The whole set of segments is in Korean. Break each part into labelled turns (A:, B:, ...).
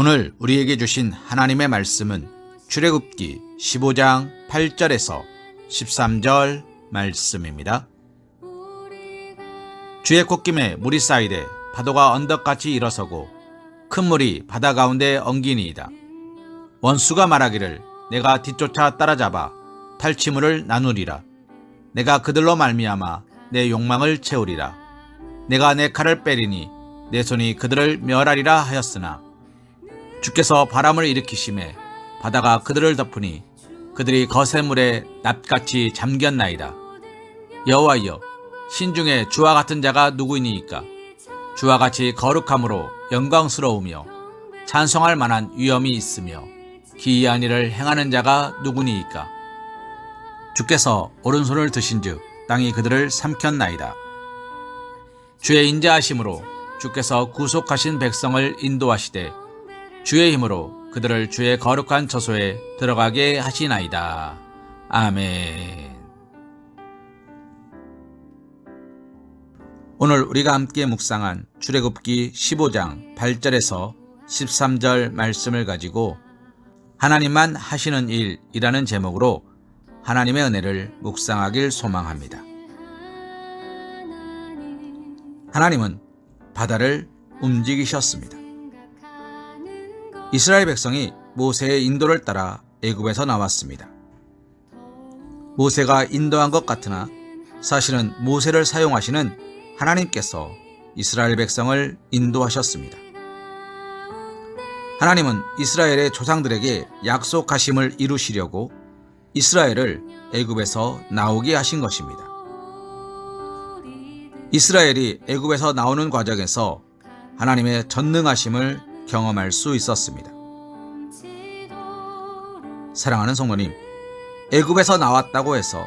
A: 오늘 우리에게 주신 하나님의 말씀은 출애굽기 15장 8절에서 13절 말씀입니다. 주의 콧김에 물이 쌓이되 파도가 언덕같이 일어서고 큰 물이 바다 가운데 엉기니이다. 원수가 말하기를 내가 뒤쫓아 따라잡아 탈취물을 나누리라. 내가 그들로 말미암아 내 욕망을 채우리라. 내가 내 칼을 빼리니 내 손이 그들을 멸하리라 하였으나 주께서 바람을 일으키심에 바다가 그들을 덮으니 그들이 거센 물에 납같이 잠겼나이다. 여호와여 신중에 주와 같은 자가 누구이니이까 주와 같이 거룩함으로 영광스러우며 찬송할 만한 위엄이 있으며 기이한 일을 행하는 자가 누구니이까 주께서 오른손을 드신즉 땅이 그들을 삼켰나이다. 주의 인자하심으로 주께서 구속하신 백성을 인도하시되 주의 힘으로 그들을 주의 거룩한 처소에 들어가게 하시나이다. 아멘. 오늘 우리가 함께 묵상한 출애굽기 15장 8절에서 13절 말씀을 가지고 하나님만 하시는 일이라는 제목으로 하나님의 은혜를 묵상하길 소망합니다. 하나님은 바다를 움직이셨습니다. 이스라엘 백성이 모세의 인도를 따라 애굽에서 나왔습니다. 모세가 인도한 것 같으나 사실은 모세를 사용하시는 하나님께서 이스라엘 백성을 인도하셨습니다. 하나님은 이스라엘의 조상들에게 약속하심을 이루시려고 이스라엘을 애굽에서 나오게 하신 것입니다. 이스라엘이 애굽에서 나오는 과정에서 하나님의 전능하심을 경험할 수 있었습니다. 사랑하는 성도님, 애굽에서 나왔다고 해서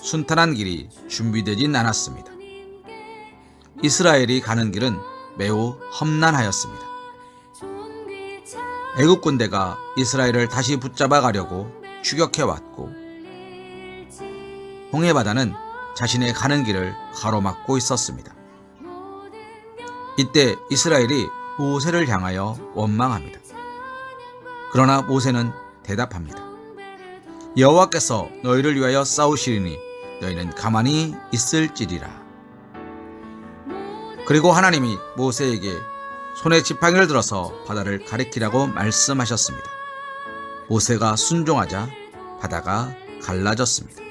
A: 순탄한 길이 준비되진 않았습니다. 이스라엘이 가는 길은 매우 험난하였습니다. 애굽 군대가 이스라엘을 다시 붙잡아 가려고 추격해 왔고 홍해 바다는 자신의 가는 길을 가로막고 있었습니다. 이때 이스라엘이 모세를 향하여 원망합니다. 그러나 모세는 대답합니다. 여호와께서 너희를 위하여 싸우시리니 너희는 가만히 있을지리라. 그리고 하나님이 모세에게 손에 지팡이를 들어서 바다를 가리키라고 말씀하셨습니다. 모세가 순종하자 바다가 갈라졌습니다.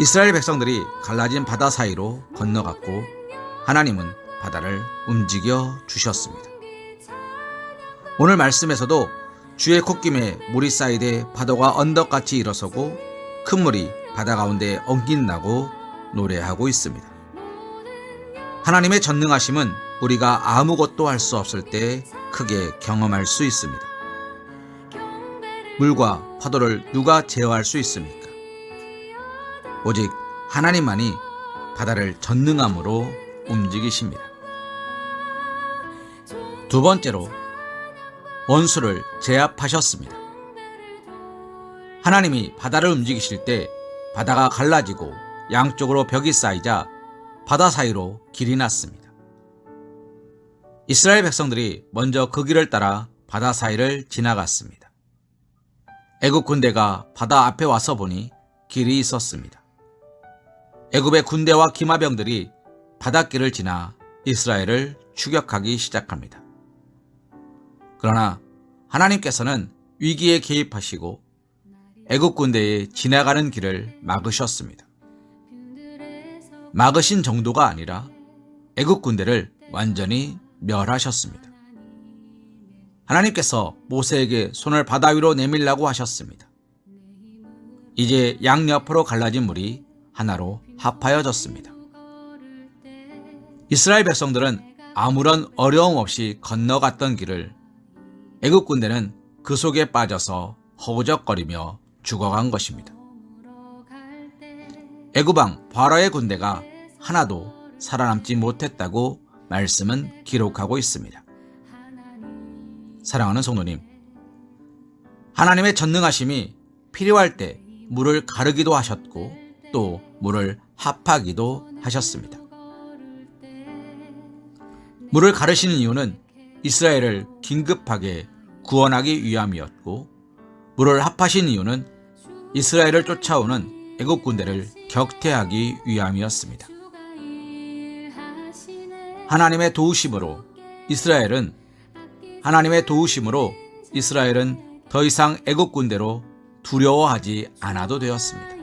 A: 이스라엘 백성들이 갈라진 바다 사이로 건너갔고 하나님은 바다를 움직여 주셨습니다. 오늘 말씀에서도 주의 콧김에 물이 쌓이되 파도가 언덕같이 일어서고 큰 물이 바다 가운데 엉긴다고 노래하고 있습니다. 하나님의 전능하심은 우리가 아무것도 할 수 없을 때 크게 경험할 수 있습니다. 물과 파도를 누가 제어할 수 있습니까? 오직 하나님만이 바다를 전능함으로 움직이십니다. 두 번째로 원수를 제압하셨습니다. 하나님이 바다를 움직이실 때 바다가 갈라지고 양쪽으로 벽이 쌓이자 바다 사이로 길이 났습니다. 이스라엘 백성들이 먼저 그 길을 따라 바다 사이를 지나갔습니다. 애굽 군대가 바다 앞에 와서 보니 길이 있었습니다. 애굽의 군대와 기마병들이 바닷길을 지나 이스라엘을 추격하기 시작합니다. 그러나 하나님께서는 위기에 개입하시고 애굽 군대의 지나가는 길을 막으셨습니다. 막으신 정도가 아니라 애굽 군대를 완전히 멸하셨습니다. 하나님께서 모세에게 손을 바다 위로 내밀라고 하셨습니다. 이제 양옆으로 갈라진 물이 하나로 합하여졌습니다. 이스라엘 백성들은 아무런 어려움 없이 건너갔던 길을 애굽 군대는 그 속에 빠져서 허우적거리며 죽어간 것입니다. 애굽왕 바라의 군대가 하나도 살아남지 못했다고 말씀은 기록하고 있습니다. 사랑하는 성도님, 하나님의 전능하심이 필요할 때 물을 가르기도 하셨고 또 물을 합하기도 하셨습니다. 물을 가르시는 이유는 이스라엘을 긴급하게 구원하기 위함이었고 물을 합하신 이유는 이스라엘을 쫓아오는 애국 군대를 격퇴하기 위함이었습니다. 하나님의 도우심으로 이스라엘은 하나님의 도우심으로 이스라엘은 더 이상 애국 군대로 두려워하지 않아도 되었습니다.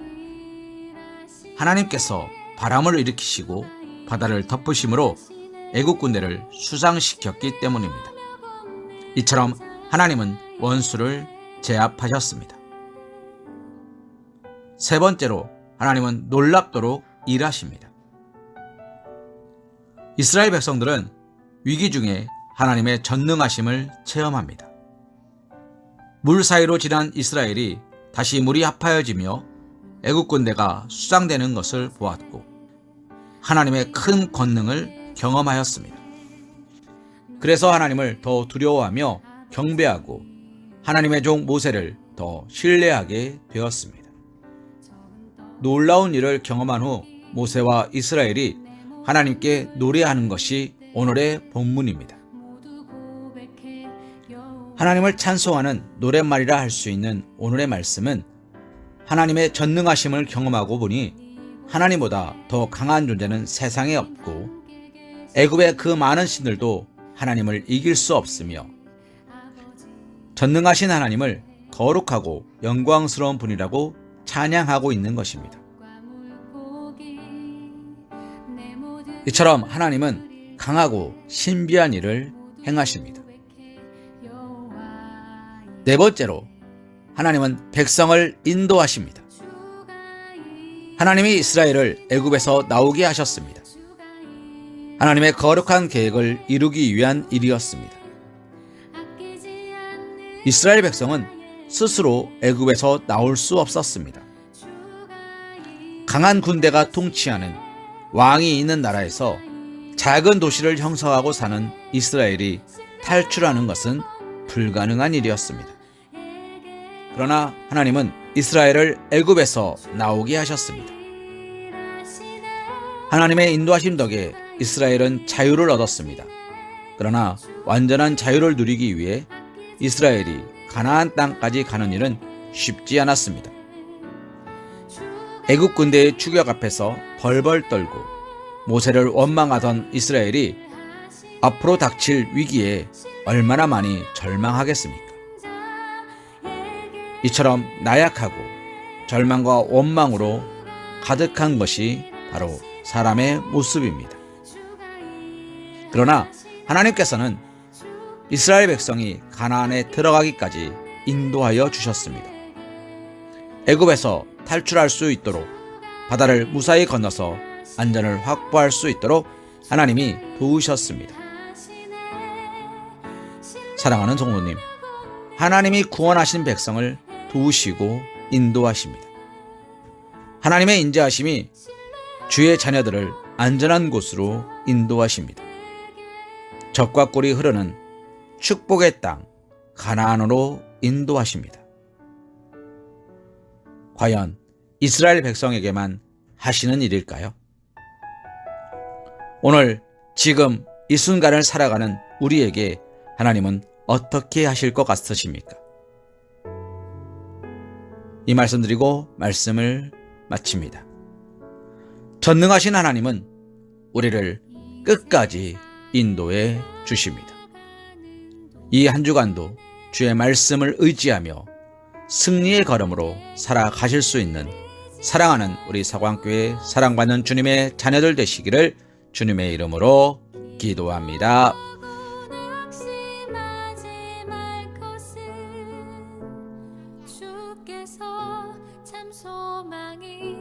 A: 하나님께서 바람을 일으키시고 바다를 덮으심으로 애국 군대를 수상시켰기 때문입니다. 이처럼 하나님은 원수를 제압하셨습니다. 세 번째로 하나님은 놀랍도록 일하십니다. 이스라엘 백성들은 위기 중에 하나님의 전능하심을 체험합니다. 물 사이로 지난 이스라엘이 다시 물이 합하여지며 애국 군대가 수장되는 것을 보았고 하나님의 큰 권능을 경험하였습니다. 그래서 하나님을 더 두려워하며 경배하고 하나님의 종 모세를 더 신뢰하게 되었습니다. 놀라운 일을 경험한 후 모세와 이스라엘이 하나님께 노래하는 것이 오늘의 본문입니다. 하나님을 찬송하는 노랫말이라 할 수 있는 오늘의 말씀은 하나님의 전능하심을 경험하고 보니 하나님보다 더 강한 존재는 세상에 없고 애굽의 그 많은 신들도 하나님을 이길 수 없으며 전능하신 하나님을 거룩하고 영광스러운 분이라고 찬양하고 있는 것입니다. 이처럼 하나님은 강하고 신비한 일을 행하십니다. 네 번째로 하나님은 백성을 인도하십니다. 하나님이 이스라엘을 애굽에서 나오게 하셨습니다. 하나님의 거룩한 계획을 이루기 위한 일이었습니다. 이스라엘 백성은 스스로 애굽에서 나올 수 없었습니다. 강한 군대가 통치하는 왕이 있는 나라에서 작은 도시를 형성하고 사는 이스라엘이 탈출하는 것은 불가능한 일이었습니다. 그러나 하나님은 이스라엘을 애굽에서 나오게 하셨습니다. 하나님의 인도하심 덕에 이스라엘은 자유를 얻었습니다. 그러나 완전한 자유를 누리기 위해 이스라엘이 가나안 땅까지 가는 일은 쉽지 않았습니다. 애국 군대의 추격 앞에서 벌벌 떨고 모세를 원망하던 이스라엘이 앞으로 닥칠 위기에 얼마나 많이 절망하겠습니까? 이처럼 나약하고 절망과 원망으로 가득한 것이 바로 사람의 모습입니다. 그러나 하나님께서는 이스라엘 백성이 가나안에 들어가기까지 인도하여 주셨습니다. 애굽에서 탈출할 수 있도록 바다를 무사히 건너서 안전을 확보할 수 있도록 하나님이 도우셨습니다. 사랑하는 성도님, 하나님이 구원하신 백성을 도우시고 인도하십니다. 하나님의 인자하심이 주의 자녀들을 안전한 곳으로 인도하십니다. 적과 꿀이 흐르는 축복의 땅 가나안으로 인도하십니다. 과연 이스라엘 백성에게만 하시는 일일까요? 오늘 지금 이 순간을 살아가는 우리에게 하나님은 어떻게 하실 것 같으십니까? 이 말씀 드리고 말씀을 마칩니다. 전능하신 하나님은 우리를 끝까지 인도해 주십니다. 이 한 주간도 주의 말씀을 의지하며 승리의 걸음으로 살아가실 수 있는 사랑하는 우리 사광교회 사랑받는 주님의 자녀들 되시기를 주님의 이름으로 기도합니다.
B: 참 소망이